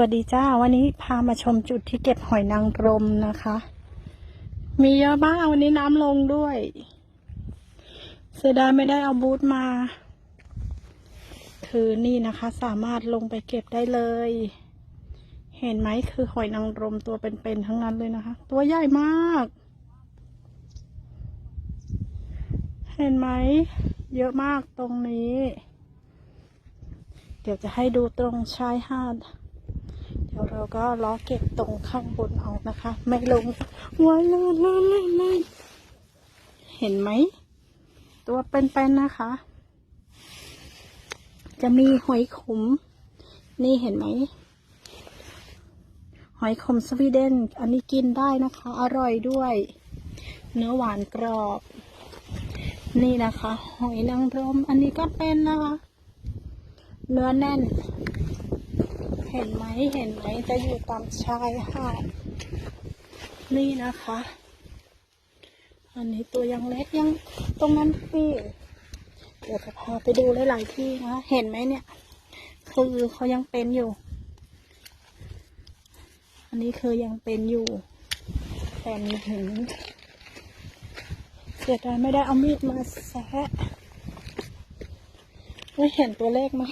วัสดีจ้า วันนี้พามาชมจุดที่เก็บหอยนางรมนะคะ มีเยอะมากวันนี้น้ำลงด้วย เสียดายไม่ได้เอาบูธมา คือนี่นะคะ สามารถลงไปเก็บได้เลย เห็นไหมคือหอยนางรมตัวเป็นๆทั้งนั้นเลยนะคะ ตัวใหญ่มาก เห็นไหม เยอะมากตรงนี้ เดี๋ยวจะให้ดูตรงชายหาด เดี๋ยวเราก็ล้อเก็บตรงข้างบนเอานะคะ ไม่ลงว้ายเลยเลยเลยเลยเห็นไหม ตัวเป็นๆนะคะ จะมีหอยขม นี่เห็นไหม หอยขมสวีเดน อันนี้กินได้นะคะ อร่อยด้วย เนื้อหวานกรอบ นี่นะคะ หอยนางรม อันนี้ก็เป็นนะคะ เนื้อแน่น ห็นไหมเห็นไหมจะอยู่ตามชายหาดนี่นะคะ อันนี้ตัวยังเล็กยังตรงนั้นพี่เดี๋ยวจะพาไปดูหลายๆที่นะ เห็นไหมเนี่ย คือเขายังเป็นอยู่ อันนี้คือยังเป็นอยู่ แต่มีเห็นเสียดายไม่ได้เอามีดมาแซะไม่เห็นตัวเลขไหม